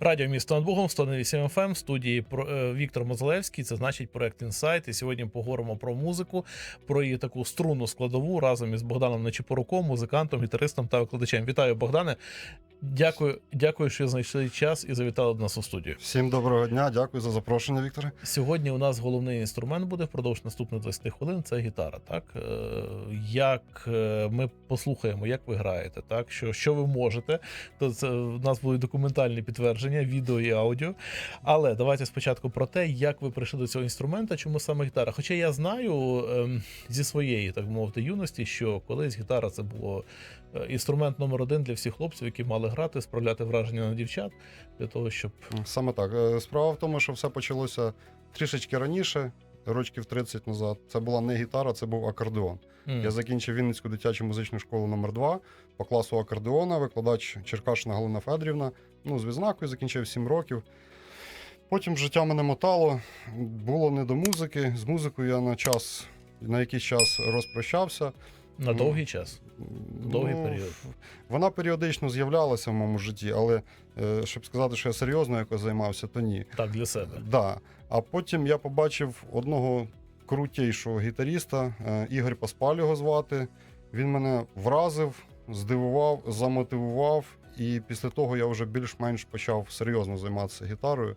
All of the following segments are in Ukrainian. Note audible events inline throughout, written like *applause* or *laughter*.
Радіо місто над Богом, 108 FM, в студії е, Віктор Мозалевський. Це значить проект Інсайт. І сьогодні поговоримо про музику, про її таку струнну складову разом із Богданом Нечипоруком, музикантом, гітаристом та викладачем. Вітаю, Богдане. Дякую, дякую, що знайшли час і завітали до нас у студію. Всім доброго дня, дякую за запрошення, Вікторе. Сьогодні у нас головний інструмент буде впродовж наступних 20 хвилин. Це гітара. Так Е, як е, ми послухаємо, як ви граєте, так що, що ви можете, то це в нас будуть документальні підтвердження, відео і аудіо. Але давайте спочатку про те, як ви прийшли до цього інструмента, чому саме гітара. Хоча я знаю ем, зі своєї, так мовити, юності, що колись гітара це було інструмент номер один для всіх хлопців, які мали грати, справляти враження на дівчат, для того, щоб Саме так. Е, Справа в тому, що все почалося трішечки раніше, років 30 назад. Це була не гітара, це був акордеон. м, Я закінчив Вінницьку дитячу музичну школу номер 2 по класу акордеона, викладач Черкашина Галина Федрівна. Ну, з відзнакою закінчив 7 років. Потім життя мене мотало, було не до музики. З музикою я на час, на якийсь час розпрощався. На довгий час. Довгий період. Вона періодично з'являлася в моєму житті, але е, щоб сказати, що я серйозно якось займався, то ні. Так, для себе. Да. А потім я побачив одного крутішого гітаріста, е, Ігор Паспаль його звати. Він мене вразив, здивував, замотивував. І після того я вже більш-менш почав серйозно займатися гітарою.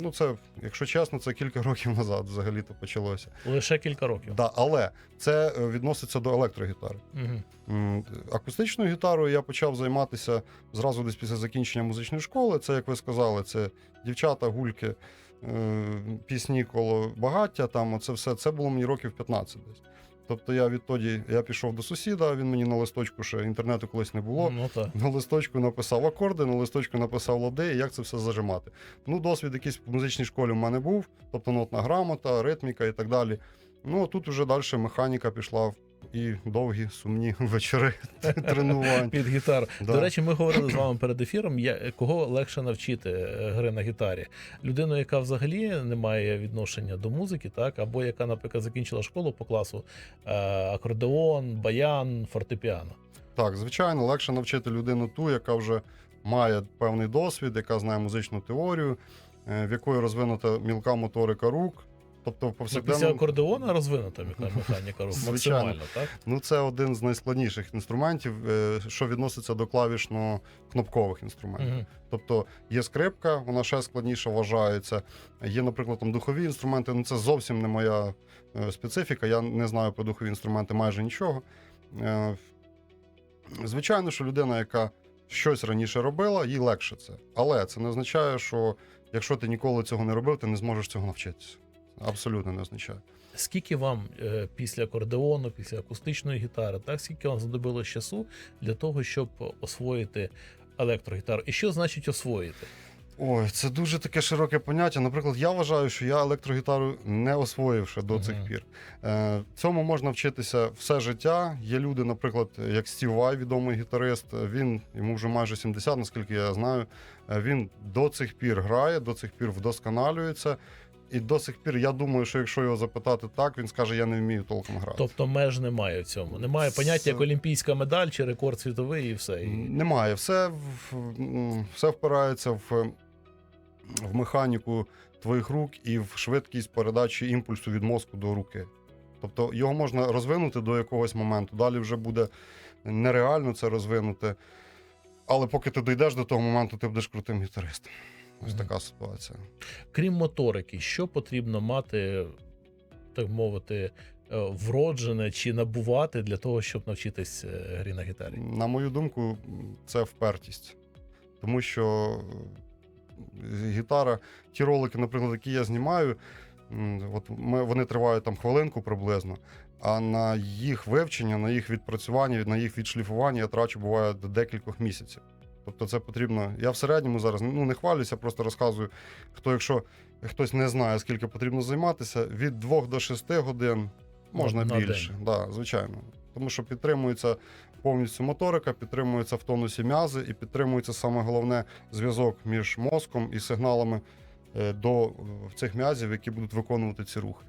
Ну, це, якщо чесно, це кілька *laughs* років назад взагалі-то почалося. Лише кілька років. Да, але це е, відноситься до електрогітари. Угу. Акустичною гітарою я почав займатися зразу десь після закінчення музичної школи. Це, як ви сказали, це дівчата, гульки, е, пісні коло багаття. Там оце все це було мені років 15 десь. Тобто я відтоді я пішов до сусіда, він мені на листочку ще інтернету колись не було. Ну так. На листочку написав акорди, на листочку написав лади, і як це все зажимати. Ну, досвід якийсь в музичній школі в мене був, тобто нотна грамота, ритміка і так далі. Ну, а тут вже далі механіка пішла і довгі сумні *laughs* вечори тренувань. Під гітар. Да. До речі, ми говорили з *clears throat* вами перед ефіром. Я, кого легше навчити е, гри на гітарі? Людину, яка взагалі не має відношення до музики, так, або яка, наприклад, закінчила школу по класу е, акордеон, баян, фортепіано. Так, звичайно, легше навчити людину ту, яка вже має певний досвід, яка знає музичну теорію, е, в якої розвинута мілка моторика рук. Тобто, в після акордеона розвинута механіка рук. Максимально, так? Ну, це один з найскладніших інструментів, е, що відноситься до клавішно-кнопкових інструментів. Угу. Тобто є скрипка, вона ще складніше вважається. Є, наприклад, там духові інструменти. Ну, це зовсім не моя е, специфіка. Я не знаю про духові інструменти майже нічого. Е, Звичайно, що людина, яка щось раніше робила, їй легше це. Але це не означає, що якщо ти ніколи цього не робив, ти не зможеш цього навчитися. Абсолютно не означає. Скільки вам е, після акордеону, після акустичної гітари, так скільки вам знадобилось часу для того, щоб освоїти електрогітару? І що значить освоїти? Ой, це дуже таке широке поняття. Наприклад, я вважаю, що я електрогітару не освоїв ще до цих пір. Е, цьому можна вчитися все життя. Є люди, наприклад, як Стів Вай, відомий гітарист. Він йому вже майже 70, наскільки я знаю. Е, він до цих пір грає, до цих пір вдосконалюється. І до сих пір я думаю, що якщо його запитати так, він скаже: я не вмію толком грати. Тобто меж немає в цьому. Немає поняття як олімпійська медаль чи рекорд світовий, і все. І... Немає. Все, все впирається в, в механіку твоїх рук і в швидкість передачі імпульсу від мозку до руки. Тобто його можна розвинути до якогось моменту. Далі вже буде нереально це розвинути. Але поки ти дійдеш до того моменту, ти будеш крутим гітаристом. Ось така ситуація. Крім моторики, що потрібно мати, так мовити, е, вроджене чи набувати для того, щоб навчитись е, грі на гітарі? На мою думку, це впертість. Тому що е, гітара, ті ролики, наприклад, які я знімаю, от ми, вони тривають там хвилинку приблизно. А на їх вивчення, на їх відпрацювання, на їх відшліфування я трачу буває до декількох місяців. Тобто це потрібно. Я в середньому зараз ну, не хвалюся, просто розказую, хто, якщо хтось не знає, скільки потрібно займатися, від 2 до 6 годин можна На- більше. Да, звичайно. Тому що підтримується повністю моторика, підтримується в тонусі м'язи і підтримується саме головне зв'язок між мозком і сигналами е, до цих м'язів, які будуть виконувати ці рухи.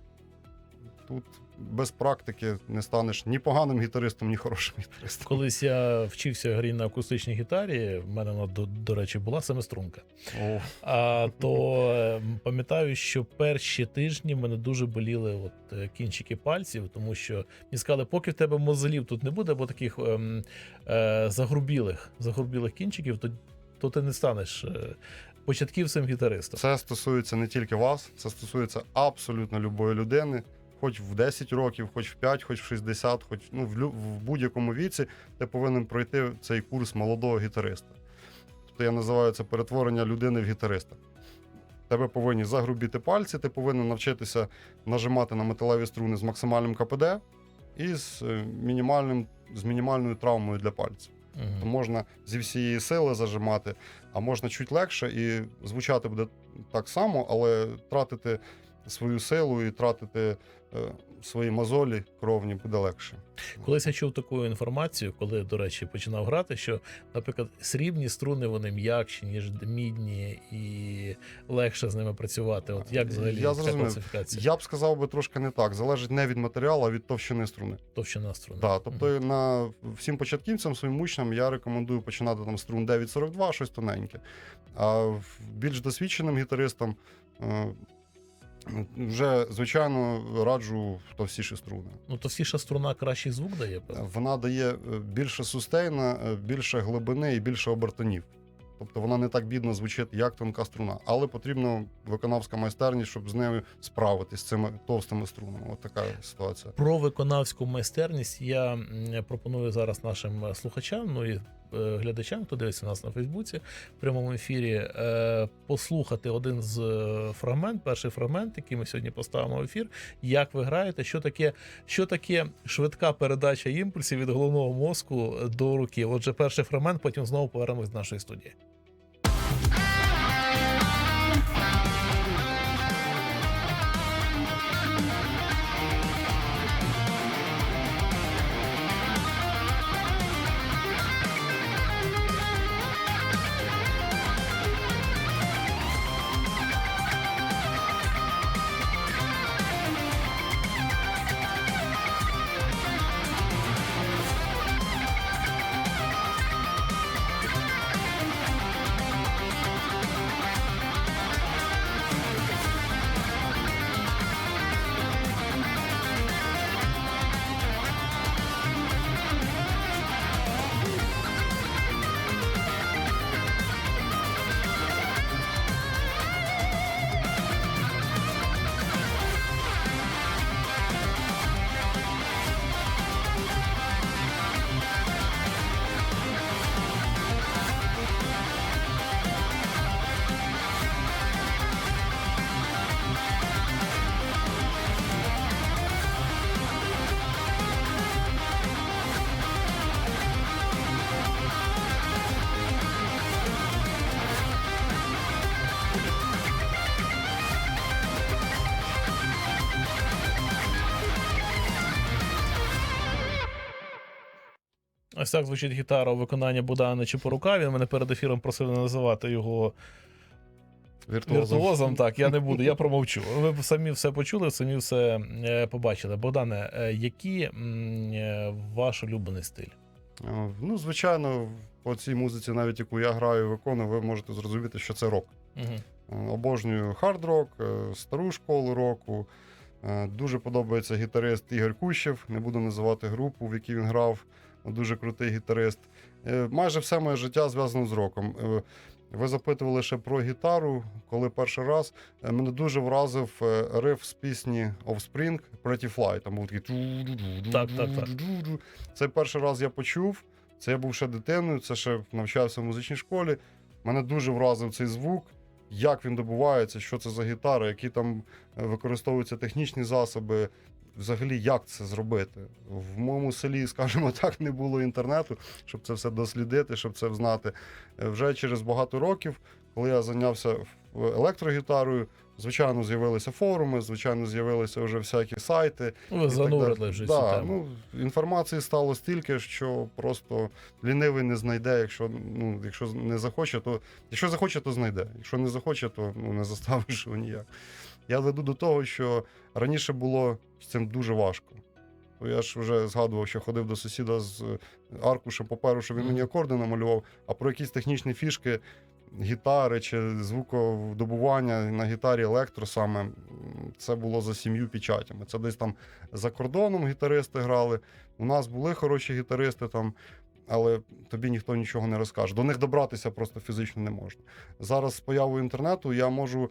Тут без практики не станеш ні поганим гітаристом, ні хорошим гітаристом. Колись я вчився грі на акустичній гітарі, в мене вона, до, до речі, була семиструнка. О, А то е, пам'ятаю, що перші тижні мене дуже боліли от е, кінчики пальців, тому що мені сказали, поки в тебе мозолів тут не буде, бо таких ем, е, загрубілих, загрубілих кінчиків, то, то ти не станеш е, початківцем гітаристом. Це стосується не тільки вас, це стосується абсолютно любої людини. Хоч в 10 років, хоч в 5, хоч в 60, хоч ну, в, в будь-якому віці ти повинен пройти цей курс молодого гітариста. Тобто я називаю це перетворення людини в гітариста. Тебе повинні загрубіти пальці, ти повинен навчитися нажимати на металеві струни з максимальним КПД і з, е, мінімальним, з мінімальною травмою для пальців. Мгм. То можна зі всієї сили зажимати, а можна чуть легше і звучати буде так само, але тратити свою силу і тратити е, свої мозолі кровні буде легше. Колись я чув таку інформацію, коли, до речі, починав грати, що, наприклад, срібні струни вони м'якші, ніж мідні, і легше з ними працювати. От як взагалі Я ця класифікація? Я б сказав би трошки не так. Залежить не від матеріалу, а від товщини струни. Товщина струни. Да, тобто на всім початківцям, своїм учням я рекомендую починати там струн 942, щось тоненьке. А більш досвідченим гітаристам е, вже, звичайно, раджу товстіші струни. Ну, товстіша струна кращий звук дає, певно. Вона дає е, більше сустейна, е, більше глибини і більше обертонів. Тобто вона не так бідно звучить, як тонка струна. Але потрібна виконавська майстерність, щоб з нею справитись з цими товстими струнами. От така ситуація. Про виконавську майстерність я пропоную зараз нашим е, слухачам, ну і глядачам, хто дивиться нас на Фейсбуці в прямому ефірі, е, послухати один з е, фрагмент, перший фрагмент, який ми сьогодні поставимо в ефір. Як ви граєте, що таке, що таке швидка передача імпульсів від головного мозку до руки? Отже, перший фрагмент, потім знову повернемось до нашої студії. Так звучить гітара у виконанні Богдана Чепорука. Він мене перед ефіром просив не називати його Віртуозом. Віртуозом, так, я не *laughs* буду, я промовчу. Ви самі все почули, самі все е, побачили. Богдане, е, який е, ваш улюблений стиль? Ну, звичайно, по цій музиці, навіть яку я граю і виконую, ви можете зрозуміти, що це рок. Угу. Обожнюю хард-рок, стару школу року. Дуже подобається гітарист Ігор Кущев. Не буду називати групу, в якій він грав. Дуже крутий гітарист. Е, Майже все моє життя зв'язано з роком. Е, Ви запитували ще про гітару, коли перший раз Е, мене дуже вразив риф з пісні Offspring Pretty Fly. Там був такий Так, так, так. Цей перший раз я почув. Це я був ще дитиною, це ще навчався в музичній школі. Мене дуже вразив цей звук, як він добувається, що це за гітара, які там використовуються технічні засоби. Взагалі, як це зробити? В моєму селі, *laughs* скажімо так, не було інтернету, щоб це все дослідити, щоб це знати. Е, Вже через багато років, коли я зайнявся електрогітарою, Звичайно, з'явилися форуми, звичайно, з'явилися вже всякі сайти. Ну, ви занурили вже цю да, тему. ну, інформації стало стільки, що просто лінивий не знайде. Якщо ну, якщо не захоче, то якщо захоче, то знайде. Якщо не захоче, то ну, не заставиш його ніяк. Я веду до того, що раніше було з цим дуже важко. Я ж вже згадував, що ходив до сусіда з е, аркушем паперу, щоб він мені акорди намалював, а про якісь технічні фішки, гітари чи звуковдобування на гітарі електро саме, це було за сім'ю печатями. Це десь там за кордоном гітаристи грали. У нас були хороші гітаристи там. Але тобі ніхто нічого не розкаже. До них добратися просто фізично не можна. Зараз з появою інтернету я можу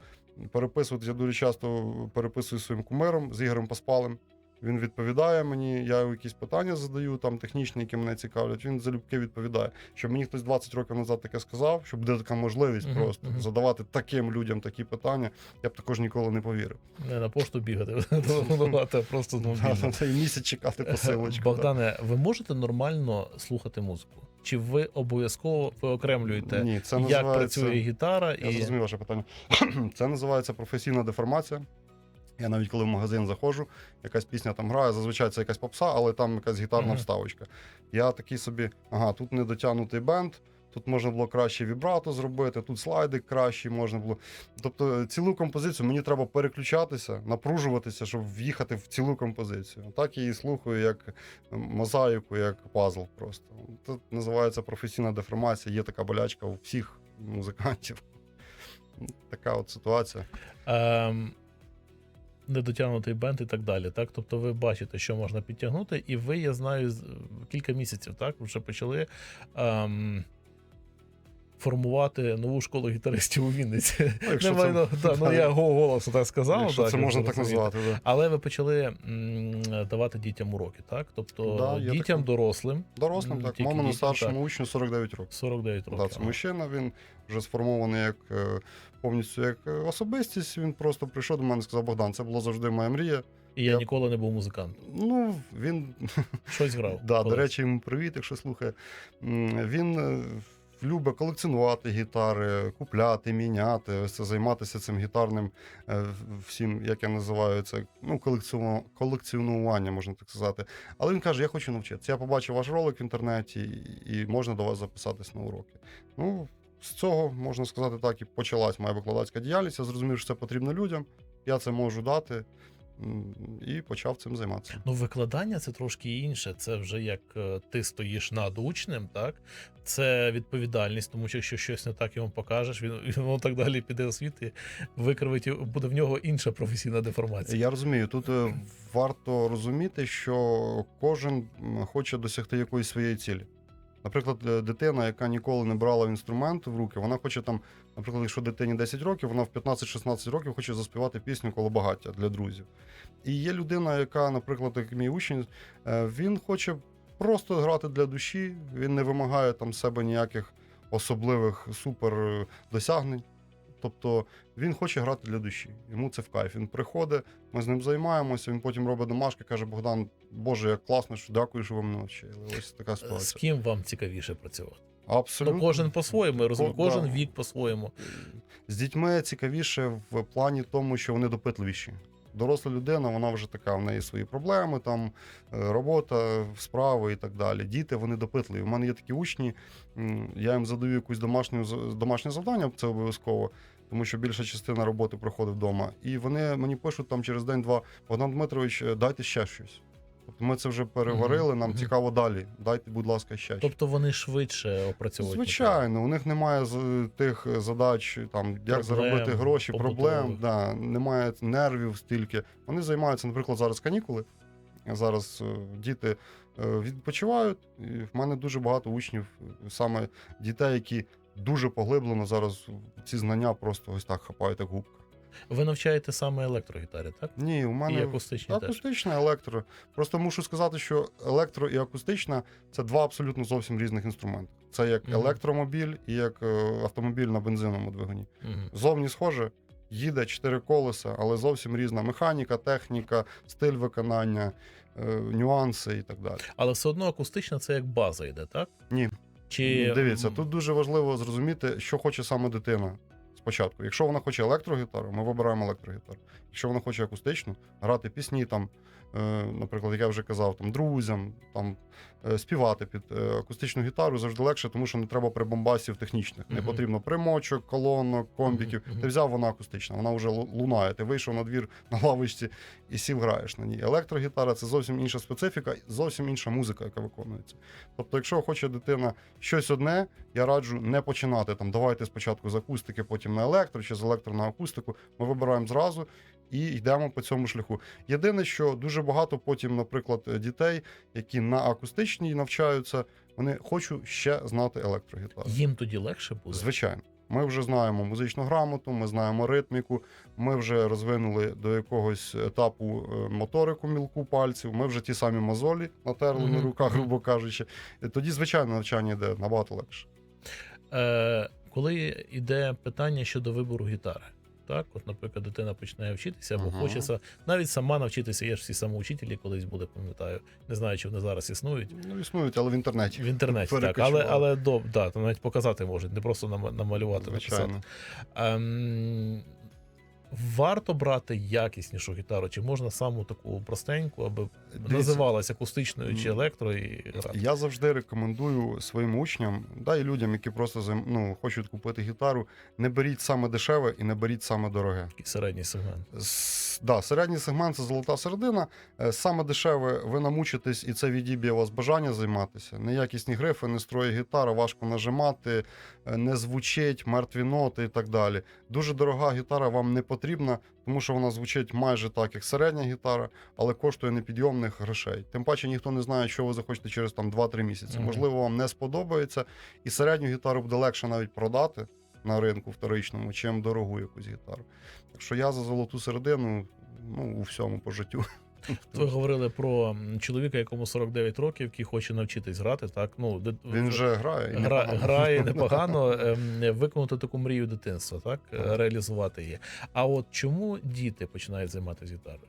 переписуватися. Я дуже часто переписую своїм кумиром з Ігорем Паспалем. Він відповідає мені, я йому якісь питання задаю, там технічні, які мене цікавлять. Він залюбки відповідає. Щоб мені хтось 20 років назад таке сказав, що буде така можливість Мгм, просто мгм. задавати таким людям такі питання, я б також ніколи не повірив. Не на пошту бігати, *laughs* *laughs* телефонувати, просто з мобільного. Та, І місяць чекати посилочку. Богдане, ви можете нормально слухати музику? Чи ви обов'язково виокремлюєте, Ні, це як працює гітара? Я і... зрозумів ваше питання. *clears throat* Це називається професійна деформація. Я навіть коли в магазин заходжу, якась пісня там грає, зазвичай це якась попса, але там якась гітарна Мгм. вставочка. Я такий собі, ага, тут недотягнутий бенд, тут можна було краще вібрато зробити, тут слайдик кращий можна було. Тобто цілу композицію мені треба переключатися, напружуватися, щоб в'їхати в цілу композицію. Так її слухаю як мозаїку, як пазл просто. Це називається професійна деформація, є така болячка у всіх музикантів. Така от ситуація. ем, недотягнутий бенд і так далі. Так? Тобто ви бачите, що можна підтягнути, і ви, я знаю, з- кілька місяців так, вже почали ем, формувати нову школу гітаристів у Вінниці. Ну, якщо Немає, це- да, ну, я го- голосно так сказав. Якщо так, це можна так назвати. Да. Але ви почали м, давати дітям уроки, так? Тобто Да, дітям, таке. дорослим Дорослим, так. Мамину старшому учню 49 років. 49 років. Да, це мужчина, він вже сформований як е, повністю як е, особистість. Він просто прийшов до мене і сказав: Богдан, це була завжди моя мрія. І я Я- ніколи не був музикантом. Ну, він Щось грав. *laughs* Да, до речі, йому привіт, якщо слухає. Він е, любить колекціонувати гітари, купляти, міняти, ось це займатися цим гітарним е, всім, як я називаю це, ну, колекціонування, можна так сказати. Але він каже: я хочу навчитися. Я побачив ваш ролик в інтернеті, і- можна до вас записатись на уроки. Ну, з цього можна сказати так, і почалась моя викладацька діяльність. Я зрозумів, що це потрібно людям. Я це можу дати. І почав цим займатися. Ну, викладання це трошки інше. Це вже як е, ти стоїш над учнем, так? Це відповідальність, тому що якщо щось не так йому покажеш, він, *laughs* він воно так далі піде у світ і викривить, буде в нього інша професійна деформація. Я розумію, тут е, варто розуміти, що кожен хоче досягти якоїсь своєї цілі. Наприклад, е, дитина, яка ніколи не брала інструмент в руки, вона хоче там, наприклад, якщо дитині 10 років, вона в 15-16 років хоче заспівати пісню коло багаття для друзів. І є людина, яка, наприклад, як мій учень, е, він хоче просто грати для душі, він не вимагає там себе ніяких особливих супер е, досягнень. Тобто він хоче грати для душі. Йому це в кайф. Він приходить, ми з ним займаємося. Він потім робить домашки, каже: Богдан, Боже, як класно, що дякую, що ви мене навчили. Ось така З ким вам цікавіше працювати? Абсолютно. Ну, кожен по-своєму, розум. розумію, кожен да. вік по-своєму. З дітьми цікавіше в плані тому, що вони допитливіші. Доросла людина, вона вже така, в неї свої проблеми, там е, робота, справи і так далі. Діти вони допитливі. У мене є такі учні, я їм задаю якусь домашню домашнє завдання, це обов'язково, тому що більша частина роботи проходить вдома. І вони мені пишуть там через день-два: Богдан Дмитрович, дайте ще щось. Тобто ми це вже переварили, нам цікаво далі. Дайте, будь ласка, ще. Тобто вони швидше опрацьовують. Звичайно, у них немає з- тих задач, там як Проблем, заробити гроші, побутових. проблем, да, немає нервів стільки. Вони займаються, наприклад, зараз канікули. Зараз е, діти е, відпочивають. І в мене дуже багато учнів, е, саме дітей, які дуже поглиблено зараз ці знання просто ось так хапають, як губка. Ви навчаєте саме електрогітарі, так? Ні, у І мене акустичні теж. акустична, електро. Просто мушу сказати, що електро і акустична це два абсолютно зовсім різних інструменти. Це як Мгм. електромобіль і як е, автомобіль на бензиновому двигуні. Мгм. Зовні схоже, їде чотири колеса, але зовсім різна механіка, техніка, стиль виконання, е, нюанси і так далі. Але все одно акустична це як база йде, так? Ні. Чи Дивіться, тут дуже важливо зрозуміти, що хоче саме дитина. Спочатку. Якщо вона хоче електрогітару, ми вибираємо електрогітару. Якщо вона хоче акустичну, грати пісні там, наприклад, як я вже казав, там друзям, там е, співати під е, акустичну гітару завжди легше, тому що не треба прибамбасів технічних. Не потрібно примочок, колонок, комбіків. Ти взяв вона акустична, вона вже лунає. Ти вийшов на двір на лавочці і сів граєш на ній. Електрогітара це зовсім інша специфіка, зовсім інша музика, яка виконується. Тобто, якщо хоче дитина щось одне, я раджу не починати там. Давайте спочатку з акустики, потім на електро чи з електро на акустику. Ми вибираємо зразу і йдемо по цьому шляху. Єдине, що дуже багато потім, наприклад, дітей, які на акустичній навчаються, вони хочуть ще знати електрогітару. Їм тоді легше буде. Звичайно. Ми вже знаємо музичну грамоту, ми знаємо ритміку, ми вже розвинули до якогось етапу е, моторику мілку пальців, ми вже ті самі мозолі натерли на руках, грубо кажучи. Тоді, звичайно, навчання йде набагато легше. Е, коли йде питання щодо вибору гітари. Так, от, наприклад, дитина починає вчитися, або Мгм. хочеться навіть сама навчитися. Є ж всі самоучителі, колись були, пам'ятаю. Не знаю, чи вони зараз існують. Ну, існують, але в інтернеті. В інтернеті, так, але, але до, да, навіть показати можуть, не просто намалювати. Звичайно. написати. Ем, варто брати якіснішу гітару, чи можна саму таку простеньку, аби Дивіться, називалася акустичною чи електро і грати? Я завжди рекомендую своїм учням, да і людям, які просто ну, хочуть купити гітару, не беріть саме дешеве і не беріть саме дороге. Такий середній сегмент. С- Да, середній сегмент це золота середина. Е, Саме дешеве, ви намучитесь, і це відіб'є вас бажання займатися. Неякісні грифи, не строї гітара, важко нажимати, е, не звучить, мертві ноти і так далі. Дуже дорога гітара вам не потрібна, тому що вона звучить майже так, як середня гітара, але коштує непідйомних грошей. Тим паче ніхто не знає, що ви захочете через там 2-3 місяці. Мгм. Можливо, вам не сподобається, і середню гітару буде легше навіть продати на ринку вторичному, чим дорогу якусь гітару. Так що я за золоту середину ну, у всьому по життю. *laughs* Ви говорили про чоловіка, якому 49 років, який хоче навчитись грати. Так, ну Він вже грає. Гра, непогано. грає *laughs* непогано ем, виконати таку мрію дитинства, так реалізувати її. А от чому діти починають займатися гітарою?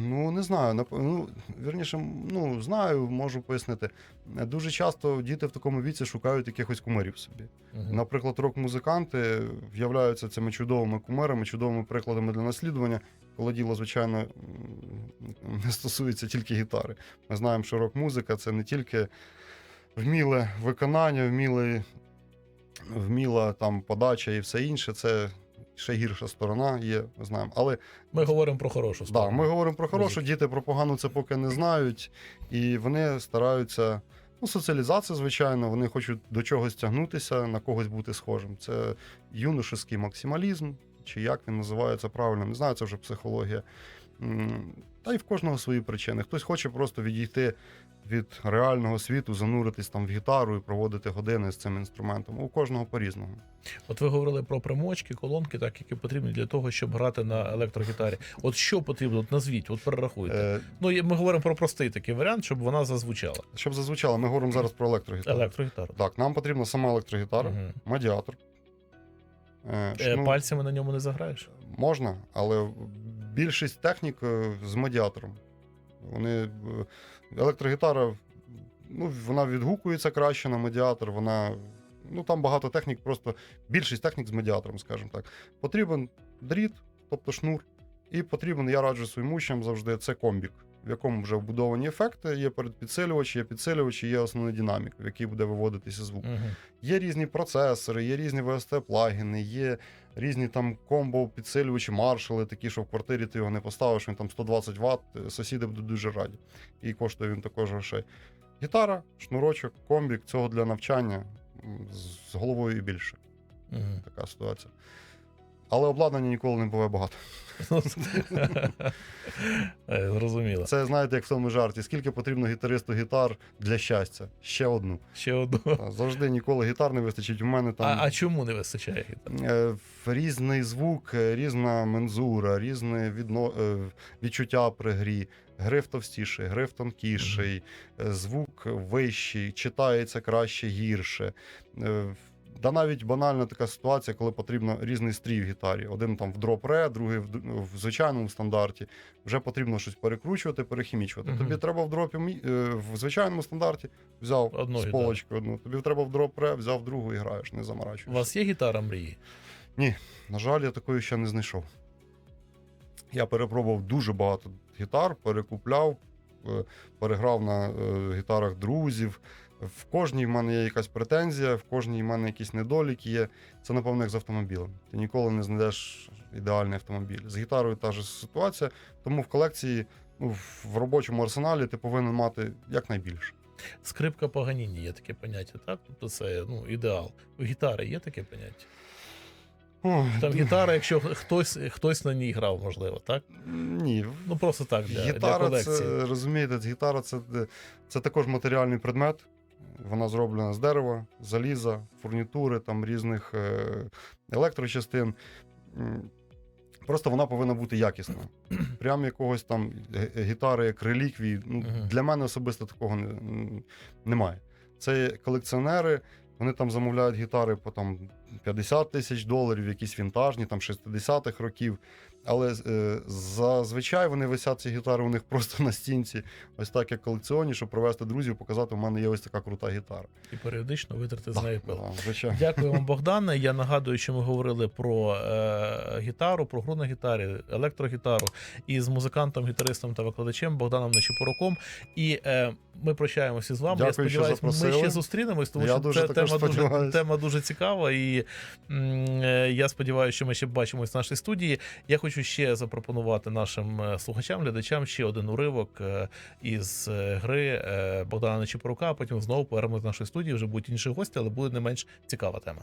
Ну, не знаю. Ну, вірніше, ну, знаю, можу пояснити. Дуже часто діти в такому віці шукають якихось кумирів собі. Мгм. Наприклад, рок-музиканти являються цими чудовими кумирами, чудовими прикладами для наслідування, коли діло, звичайно, не стосується тільки гітари. Ми знаємо, що рок-музика це не тільки вміле виконання, вміле, вміла там подача і все інше. Це ще гірша сторона є, ми знаємо. Але Ми говоримо про хорошу Да, сторону. ми говоримо про хорошу, діти про погану це поки не знають, і вони стараються. Ну, соціалізація, звичайно, вони хочуть до чогось тягнутися, на когось бути схожим. Це юношеський максималізм, чи як він називається правильно, не знаю, це вже психологія. Та й в кожного свої причини. Хтось хоче просто відійти від реального світу, зануритись там в гітару і проводити години з цим інструментом. У кожного по-різному. От ви говорили про примочки, колонки, так які потрібні для того, щоб грати на електрогітарі. От що потрібно? От назвіть, от перерахуйте. Е, Ну ми говоримо про простий такий варіант, щоб вона зазвучала. щоб зазвучало, ми говоримо зараз про електрогітару. Електрогітару. Так, нам потрібна сама електрогітара. Мгм. медіатор. Е, Е. Пальцями на ньому не заграєш. Можна, але більшість технік е, з медіатором. Вони е, електрогітара, ну, вона відгукується краще на медіатор. Вона, ну там багато технік, просто більшість технік з медіатором, скажімо так. Потрібен дріт, тобто шнур, і потрібен, я раджу своїм учням завжди, це комбік, в якому вже вбудовані ефекти, є передпідсилювачі, є підсилювачі, є основний динамік, в який буде виводитися звук. Угу. Є різні процесори, є різні VST-плагіни, є різні там комбо підсилювачі, маршали, такі, що в квартирі ти його не поставиш, він там 120 Вт, сусіди будуть дуже раді. І коштує він також грошей. Гітара, шнурочок, комбік, цього для навчання з головою і більше. Угу. Така ситуація. Але обладнання ніколи не буває багато. *laughs* Е, Зрозуміло. Це знаєте, як в тому жарті, скільки потрібно гітаристу гітар для щастя? Ще одну. Ще одну. Завжди ніколи гітар не вистачить. У мене там. А, а чому не вистачає гітари? Е, Різний звук, е, різна мензура, різне відно... відчуття при грі. Гриф товстіший, гриф тонкіший, звук вищий, читається краще, гірше. Да навіть банальна така ситуація, коли потрібно різний стрій в гітарі. Один там в дроп ре, другий в, в звичайному стандарті. Вже потрібно щось перекручувати, перехімічувати. Мгм. Тобі треба в дропі е, в звичайному стандарті, взяв Одну з полочки одну. Тобі треба в дроп ре, взяв другу і граєш, не У вас є гітара мрії? Ні, На жаль, я такої ще не знайшов. Я перепробував дуже багато гітар, перекупляв, е, переграв на е, гітарах друзів. В кожній в мене є якась претензія, в кожній в мене якісь недоліки є. Це, напевно, як з автомобілем. Ти ніколи не знайдеш ідеальний автомобіль. З гітарою та ж ситуація, тому в колекції, ну, в робочому арсеналі ти повинен мати якнайбільше. Скрипка Паганіні є таке поняття, так? Тобто це ну, ідеал. У гітари є таке поняття. Ой, Там гітара, якщо хтось, хтось на ній грав, можливо, так? Ні, Ну просто так для, для гітара, колекції. це розумієте, гітара це, це також матеріальний предмет. Вона зроблена з дерева, заліза, фурнітури, там різних е, електрочастин. Просто вона повинна бути якісна. *clears throat* Прям якогось там гітари, як реліквії. Ну. Для мене особисто такого не, немає. Це колекціонери, вони там замовляють гітари по там 50 тисяч доларів, якісь вінтажні, там 60-х років. Але е, зазвичай вони висять ці гітари у них просто на стінці, ось так як колекціонні, щоб привезти друзів, показати, у мене є ось така крута гітара. І періодично витерти з нею пил. да. Дякую вам, *laughs* Богдане. Я нагадую, що ми говорили про е, гітару, про гру на гітарі, електрогітару із музикантом, гітаристом та викладачем Богданом Нечипороком. І е, ми прощаємося з вами. Дякую, я сподіваюся, ми ще зустрінемось, тому Я що дуже це тема дуже, тема дуже цікава. І м, е, я сподіваюся, що ми ще бачимось в нашій студії. Я хочу ще запропонувати нашим е, слухачам, глядачам ще один уривок е, із е, гри Богдана Нечипорука. а Потім знову повернемось до нашої студії. Вже будуть інші гості, але буде не менш цікава тема.